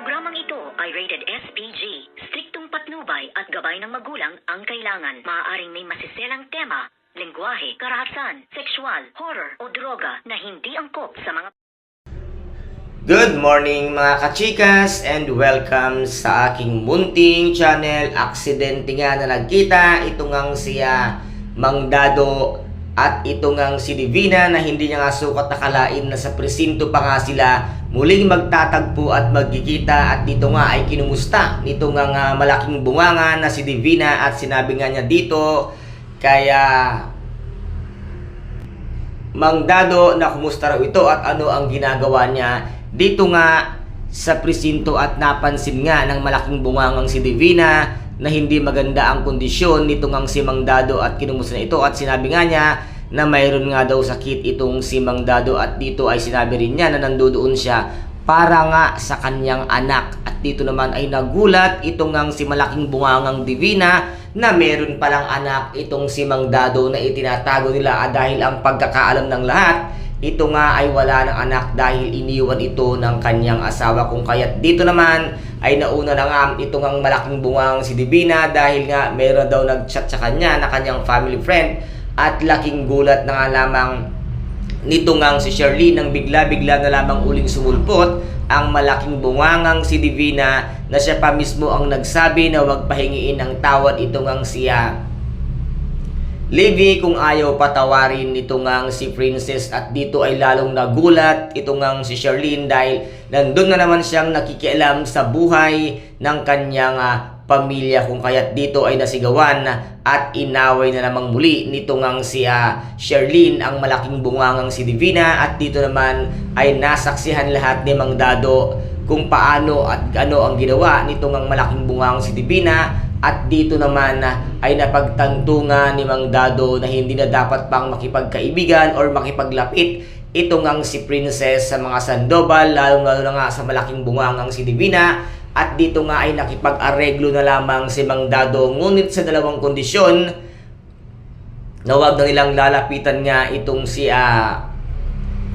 Programang ito ay rated SPG. Striktong patnubay at gabay ng magulang ang kailangan. Maaaring may masiselang tema, lengguwahe, karahasan, sexual, horror o droga na hindi angkop sa mga Good morning mga kachikas and welcome sa aking munting channel. Aksidente nga na nagkita, ito ngang siya Mang Dado at ito ngang si Divina na hindi niya nga sukat nakalain na sa presinto pa nga sila muling magtatagpo at magkikita. At dito nga ay kinumusta nito nga nga malaking bunganga na si Divina at sinabi nga niya dito kaya Mang Dado na kumusta raw ito at ano ang ginagawa niya dito nga sa presinto? At napansin nga ng malaking bungangang si Divina na hindi maganda ang kondisyon nito ngang si Mang Dado at kinumusta na ito. At sinabi nga niya na mayroon nga daw sakit itong si Mang Dado at dito ay sinabi rin niya na nandoon siya para nga sa kanyang anak. At dito naman ay nagulat itong ngang si malaking bungangang Divina na meron palang anak itong si Mang Dado na itinatago nila. Ah, dahil ang pagkakaalam ng lahat ito nga ay wala ng anak dahil iniwan ito ng kanyang asawa. Kung kaya't dito naman ay nauna na nga itong ang malaking bungang si Divina dahil nga meron daw nag-chat sa kanya na kanyang family friend. At laking gulat na nga lamang nito ngang si Shirley nang bigla-bigla na lamang uling sumulpot ang malaking bungangang si Divina na siya pa mismo ang nagsabi na huwag pahingiin ng tawad. Ito ngang siya Livy kung ayaw patawarin nito ngang si Princess at dito ay lalong nagulat ito ngang si Charlene dahil nandun na naman siyang nakikialam sa buhay ng kanyang ah, pamilya. Kung kaya't dito ay nasigawan at inaway na namang muli nito ngang si ah, Charlene ang malaking bungangang si Divina. At dito naman ay nasaksihan lahat ni Mang Dado kung paano at ano ang ginawa nito ngang malaking bungangang si Divina at dito naman na ay napagtanto nga ni Mang Dado na hindi na dapat pang makipagkaibigan or makipaglapit. Ito ngang si Princess sa mga Sandoval lalo lalo na nga sa malaking bungangang si Divina. At dito nga ay nakipag-areglo na lamang si Mang Dado. Ngunit sa dalawang kondisyon na wag na nilang lalapitan nga itong si ah,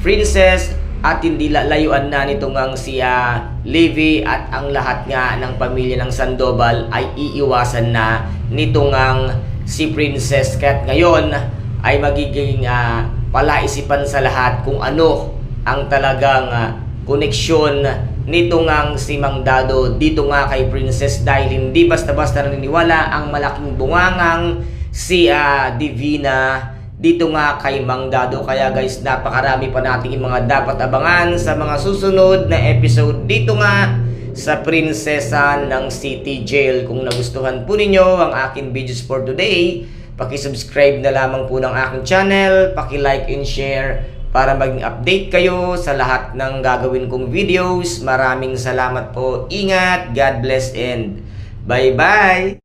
Princess at hindi lalayuan na nito ngang si ah, Livy at ang lahat nga ng pamilya ng Sandoval ay iiwasan na nito ngang si Princess kaya't ngayon ay magiging ah, palaisipan sa lahat kung ano ang talagang ah, koneksyon nito ngang si Mang Dado dito nga kay Princess dahil hindi basta-basta naniniwala ang malaking bungangang si ah, Divina dito nga kay Mang Dado. Kaya guys, napakarami pa nating mga dapat abangan sa mga susunod na episode dito nga sa Prinsesa ng City Jail. Kung nagustuhan po ninyo ang aking videos for today, paki-subscribe na lamang po ng aking channel, paki-like and share para maging update kayo sa lahat ng gagawin kong videos. Maraming salamat po. Ingat, God bless and bye-bye!